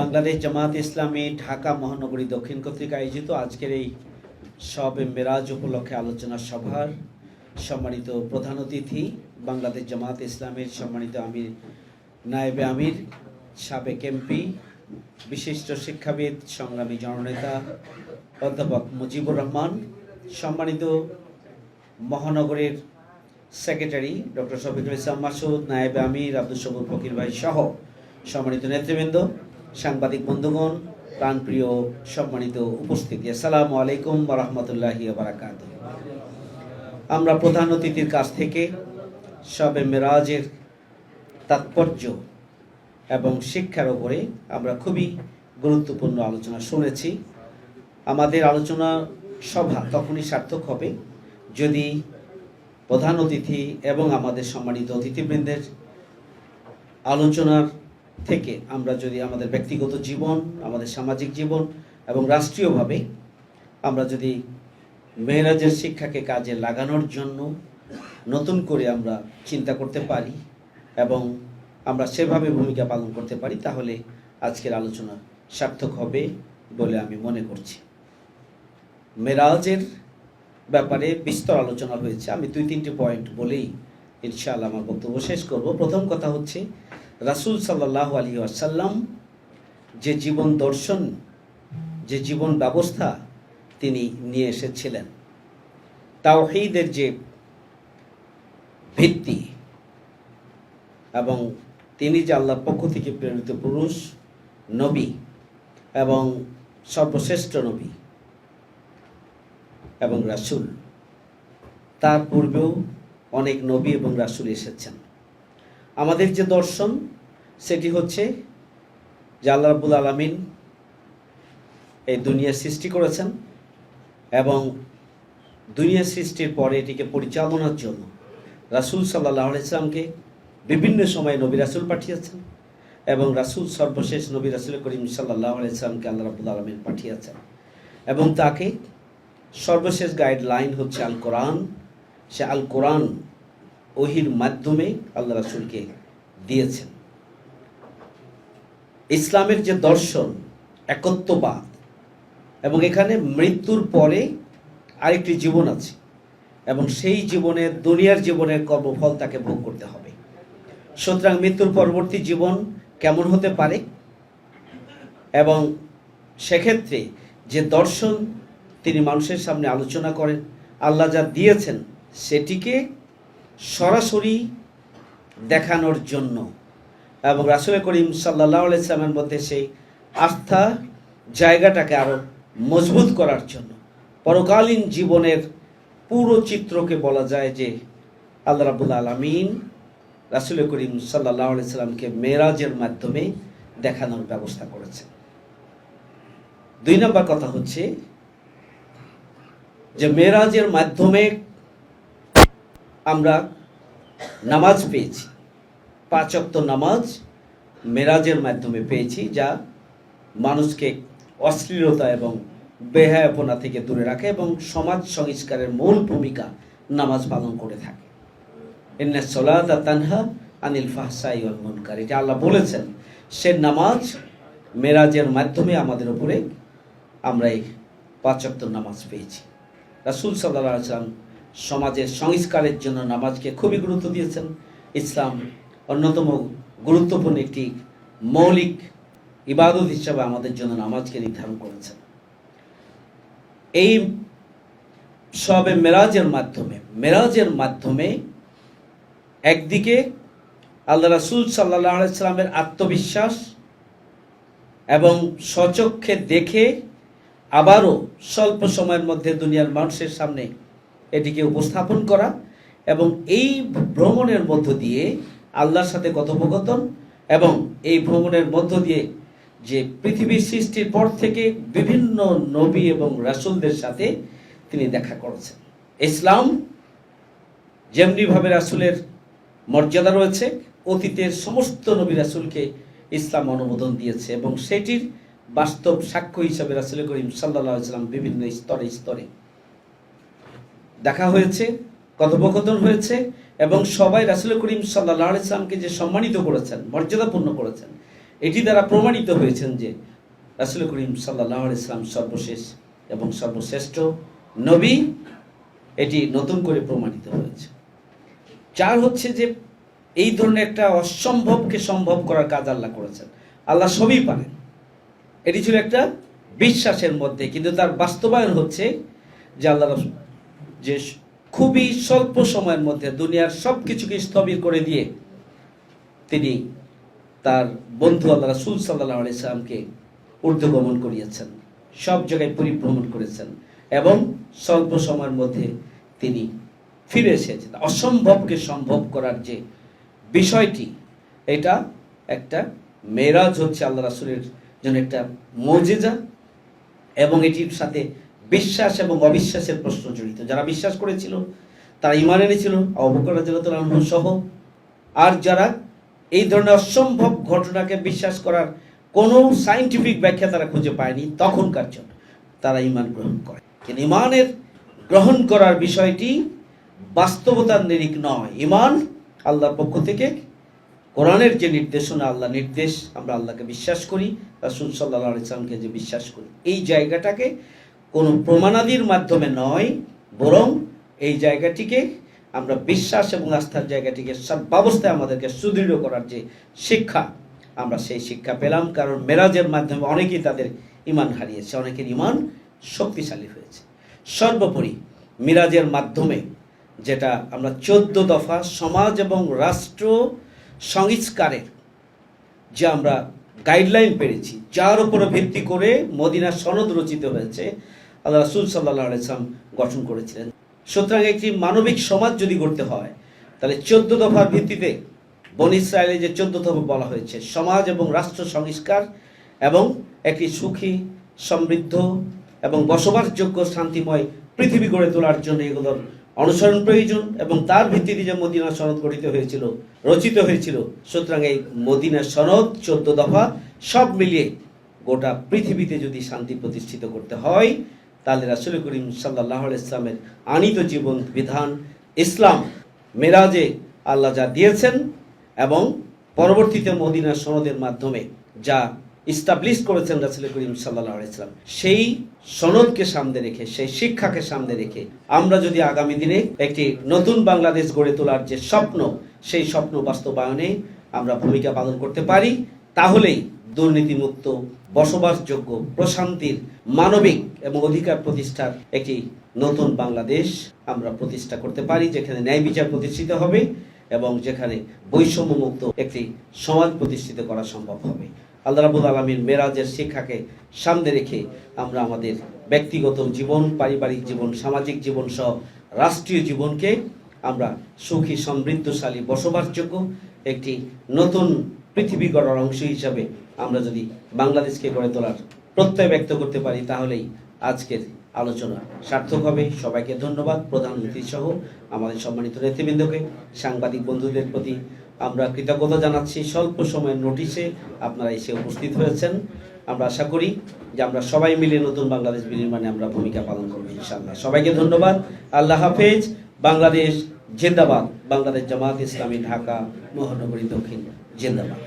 বাংলাদেশ জামাত ইসলামী, ঢাকা মহানগরী দক্ষিণ কর্তৃক আয়োজিত আজকের এই সবে মেরাজ উপলক্ষে আলোচনা সভার সম্মানিত প্রধান অতিথি বাংলাদেশ জামাত ইসলামের সম্মানিত আমির নায়েবে আমির, সাবেক এমপি, বিশিষ্ট শিক্ষাবিদ, সংগ্রামী জননেতা অধ্যাপক মুজিবুর রহমান, সম্মানিত মহানগরের সেক্রেটারি ডক্টর শফিকুল ইসলাম মাসুদ, নায়েবে আমির, আব্দুল সবুর ফকির ভাই সহ সম্মানিত নেতৃবৃন্দ। সাংবাদিক বন্ধুগণ, প্রাণপ্রিয় সম্মানিত উপস্থিতি। আসসালামু আলাইকুম রহমতুল্লাহি বারাকাত আমরা প্রধান অতিথির কাছ থেকে সবে মেরাজের তাৎপর্য এবং শিক্ষার উপরে আমরা খুবই গুরুত্বপূর্ণ আলোচনা শুনেছি। আমাদের আলোচনা সভা তখনই সার্থক হবে যদি প্রধান অতিথি এবং আমাদের সম্মানিত অতিথিবৃন্দের আলোচনার থেকে আমরা যদি আমাদের ব্যক্তিগত জীবন, আমাদের সামাজিক জীবন এবং রাষ্ট্রীয়ভাবে আমরা যদি মেয়েরাজের শিক্ষাকে কাজে লাগানোর জন্য নতুন করে আমরা চিন্তা করতে পারি এবং আমরা সেভাবে ভূমিকা পালন করতে পারি, তাহলে আজকের আলোচনা সার্থক হবে বলে আমি মনে করছি। মেরাজের ব্যাপারে বিস্তর আলোচনা হয়েছে। আমি দুই তিনটি পয়েন্ট বলেই ইনশাআল্লাহ আমার বক্তব্য শেষ করব। প্রথম কথা হচ্ছে রাসূল সাল্লাহ আলী আসাল্লাম যে জীবন দর্শন, যে জীবন ব্যবস্থা তিনি নিয়ে এসেছিলেন, তাওহীদের যে ভিত্তি এবং তিনি যে আল্লাহর পক্ষ থেকে প্রেরিত পুরুষ, নবী এবং সর্বশ্রেষ্ঠ নবী এবং রাসূল, তার পূর্বেও অনেক নবী এবং রাসূল এসেছেন। আমাদের যে দর্শন, সেটি হচ্ছে যে আল্লাহ রাব্বুল আলমিন এই দুনিয়া সৃষ্টি করেছেন এবং দুনিয়া সৃষ্টির পরে এটিকে পরিচালনার জন্য রাসূল সাল্লাহ ইসলামকে বিভিন্ন সময়ে নবী রাসুল পাঠিয়েছেন এবং রাসূল সর্বশেষ নবী রাসুল করিম সাল্লাহ ইসলামকে আল্লাহ রাবুল আলমিন পাঠিয়েছেন এবং তাকে সর্বশেষ গাইডলাইন হচ্ছে আল কোরআন। সে আল কোরআন ওহির মাধ্যমে আল্লাহ রাসুলকে দিয়েছেন। ইসলামের যে দর্শন, একত্ববাদ, এবং এখানে মৃত্যুর পরে আরেকটি জীবন আছে, এবং সেই জীবনের দুনিয়ার জীবনের কর্মফল তাকে ভোগ করতে হবে। সুতরাং মৃত্যুর পরবর্তী জীবন কেমন হতে পারে? এবং সেক্ষেত্রে যে দর্শন তিনি মানুষের সামনে আলোচনা করেন, আল্লাহ যা দিয়েছেন, সেটিকে সরাসরি দেখানোর জন্য। এবং রাসুল করিম সাল্লাহ ইসলামের মধ্যে সেই আস্থা জায়গাটাকে আরও মজবুত করার জন্য। পরকালীন জীবনের পুরো চিত্রকে বলা যায় যে আল্লাহ রাবুল আলমিন রাসুল করিম সাল্লাহ সাল্লামকে মেরাজের মাধ্যমে দেখানোর ব্যবস্থা করেছেন। দুই নম্বর কথা হচ্ছে যে মেরাজের মাধ্যমে আমরা নামাজ পেয়েছি। পাঁচক্ত নামাজ মেরাজের মাধ্যমে পেয়েছি, যা মানুষকে অশ্লীলতা এবং বেহায়াপনা থেকে দূরে রাখে এবং সমাজ সংস্কারের মূল ভূমিকা নামাজ পালন করে থাকে। সলাত তানহা আনিল ফাহসাই মুনকার। এটা আল্লাহ বলেছেন, সে নামাজ মেরাজের মাধ্যমে আমাদের উপরে আমরা এই পাঁচক্ত নামাজ পেয়েছি। রাসুল সাল্লাহ সাল্লাম সমাজের সংস্কারের জন্য নামাজকে খুবই গুরুত্ব দিয়েছেন। ইসলাম অন্যতম গুরুত্বপূর্ণ একটি মৌলিক ইবাদত হিসাবে আমাদের জন্য নামাজকে নির্ধারণ করেছেন। এই সবে মেরাজের মাধ্যমে মেরাজের মাধ্যমে একদিকে আল্লাহ রাসুল সাল্লাহ সাল্লামের আত্মবিশ্বাস এবং সচক্ষে দেখে আবারও স্বল্প সময়ের মধ্যে দুনিয়ার মানুষের সামনে এটিকে উপস্থাপন করা এবং এই ভ্রমণের মধ্য দিয়ে আল্লাহর সাথে কথোপকথন এবং এই ভ্রমণের মধ্য দিয়ে যে পৃথিবীর সৃষ্টির পর থেকে বিভিন্ন নবী এবং রাসুলদের সাথে তিনি দেখা করেছেন। ইসলাম যেমনিভাবে রাসুলের মর্যাদা রয়েছে, অতীতের সমস্ত নবী রাসুলকে ইসলাম অনুমোদন দিয়েছে এবং সেটির বাস্তব সাক্ষ্য হিসাবে রাসুল করিম সাল্লাহ ইসলাম বিভিন্ন স্তরে স্তরে দেখা হয়েছে, কথোপকথন হয়েছে এবং সবাই রাসুল করিম সাল্লাহ ইসলামকে যে সম্মানিত করেছেন, মর্যাদাপূর্ণ করেছেন, এটি দ্বারা প্রমাণিত হয়েছেন যে রাসুল করিম সাল্লাহ ইসলাম সর্বশেষ এবং সর্বশ্রেষ্ঠ নবী এটি নতুন করে প্রমাণিত হয়েছে। চার হচ্ছে যে এই ধরনের একটা অসম্ভবকে সম্ভব করার কাজ আল্লাহ করেছেন। আল্লাহ সবই পারেন। এটি ছিল একটা বিশ্বাসের মধ্যে, কিন্তু তার বাস্তবায়ন হচ্ছে যে আল্লাহ যে খুবই স্বল্প সময়ের মধ্যে দুনিয়ার সব কিছুকে স্থবির করে দিয়ে তিনি তার বন্ধু আল্লাহ রাসুল সাল্লাহ আলাইসালামকে ঊর্ধ্বগমন করিয়েছেন, সব জায়গায় পরিভ্রমণ করেছেন এবং স্বল্প সময়ের মধ্যে তিনি ফিরে এসেছেন। অসম্ভবকে সম্ভব করার যে বিষয়টি, এটা একটা মেরাজ হচ্ছে আল্লাহ রাসুলের জন্য একটা মজেজা এবং এটির সাথে বিশ্বাস এবং অবিশ্বাসের প্রশ্ন জড়িত। যারা বিশ্বাস করেছিল, তারা ইমান এনেছিল অবকর সহ। আর যারা এই ধরনের অসম্ভব ঘটনাকে বিশ্বাস করার কোনো সাইন্টিফিক ব্যাখ্যা তারা খুঁজে পায়নি, তখনকার জন্য তারা ইমান গ্রহণ করে। কিন্তু ইমানের গ্রহণ করার বিষয়টি বাস্তবতার নিরিখ নয়। ইমান আল্লাহর পক্ষ থেকে, কোরআনের যে নির্দেশনা আল্লাহ নির্দেশ, আমরা আল্লাহকে বিশ্বাস করি, রাসুল সাল্লাহ ইসলামকে যে বিশ্বাস করি, এই জায়গাটাকে কোনো প্রমাণাদির মাধ্যমে নয়, বরং এই জায়গাটিকে আমরা বিশ্বাস এবং আস্থার জায়গাটিকে সব ব্যবস্থায় আমাদেরকে সুদৃঢ় করার যে শিক্ষা, আমরা সেই শিক্ষা পেলাম। কারণ মেরাজের মাধ্যমে অনেকেই তাদের ইমান হারিয়েছে, অনেকের ইমান শক্তিশালী হয়েছে। সর্বোপরি মিরাজের মাধ্যমে যেটা আমরা চোদ্দ দফা সমাজ এবং রাষ্ট্র সংস্কারের যে আমরা গাইডলাইন পেরেছি। যার উপরে ভিত্তি করে মদিনা সনদ রচিত হয়েছে। আল্লাহ রাসুল সাল্লাহ আলাইসলাম গঠন করেছিলেন। সুতরাং একটি মানবিক সমাজ যদি গড়তে হয়, তাহলে চোদ্দ দফার ভিত্তিতে বন ইসরায়েলে যে চোদ্দ দফা বলা হয়েছে, সমাজ এবং রাষ্ট্র সংস্কার এবং একটি সুখী, সমৃদ্ধ এবং বসবাসযোগ্য, শান্তিময় পৃথিবী গড়ে তোলার জন্য এগুলোর অনুসরণ প্রয়োজন এবং তার ভিত্তিতে যে মদিনা সনদ গঠিত হয়েছিল, রচিত হয়েছিল, সুতরাং এই মদিনা সনদ চোদ্দ দফা সব মিলিয়ে গোটা পৃথিবীতে যদি শান্তি প্রতিষ্ঠিত করতে হয়, তাহলে রাসুল করিম সাল্লাহ ইসলামের আনিত জীবন বিধান ইসলাম মেরাজে আল্লাহ যা দিয়েছেন এবং পরবর্তীতে মদিনা সনদের মাধ্যমে যা ইস্টাবলিশ করেছেন রাসুল করিম সাল্লাহ ইসলাম সেই সনদকে সামনে রেখে, সেই শিক্ষাকে সামনে রেখে আমরা যদি আগামী দিনে একটি নতুন বাংলাদেশ গড়ে তোলার যে স্বপ্ন, সেই স্বপ্ন বাস্তবায়নে আমরা ভূমিকা পালন করতে পারি, তাহলেই দুর্নীতিমুক্ত, বসবাসযোগ্য, প্রশান্তির, মানবিক এবং অধিকার প্রতিষ্ঠার একটি নতুন বাংলাদেশ আমরা প্রতিষ্ঠা করতে পারি, যেখানে ন্যায় বিচার প্রতিষ্ঠিত হবে এবং যেখানে বৈষম্যমুক্ত একটি সমাজ প্রতিষ্ঠিত করা সম্ভব হবে। আল্লাহ রাবুল আলমীর মেরাজের শিক্ষাকে সামনে রেখে আমরা আমাদের ব্যক্তিগত জীবন, পারিবারিক জীবন, সামাজিক জীবন সহ রাষ্ট্রীয় জীবনকে আমরা সুখী, সমৃদ্ধশালী, বসবাসযোগ্য একটি নতুন পৃথিবী গড়ার অংশ হিসাবে আমরা যদি বাংলাদেশকে গড়ে তোলার প্রত্যয় ব্যক্ত করতে পারি, তাহলেই আজকের আলোচনা সার্থক হবে। সবাইকে ধন্যবাদ। প্রধান সহ আমাদের সম্মানিত নেতৃবৃন্দকে, সাংবাদিক বন্ধুদের প্রতি আমরা কৃতজ্ঞতা জানাচ্ছি। স্বল্প সময়ের নোটিশে আপনারা এসে উপস্থিত হয়েছেন। আমরা আশা করি যে আমরা সবাই মিলে নতুন বাংলাদেশ বিনির্মাণে আমরা ভূমিকা পালন করব ইনশাআল্লাহ। সবাইকে ধন্যবাদ। আল্লাহ হাফেজ। বাংলাদেশ জিন্দাবাদ। বাংলাদেশ জামাত ইসলামী, ঢাকা মহানগরী দক্ষিণ জিন্দাবাদ।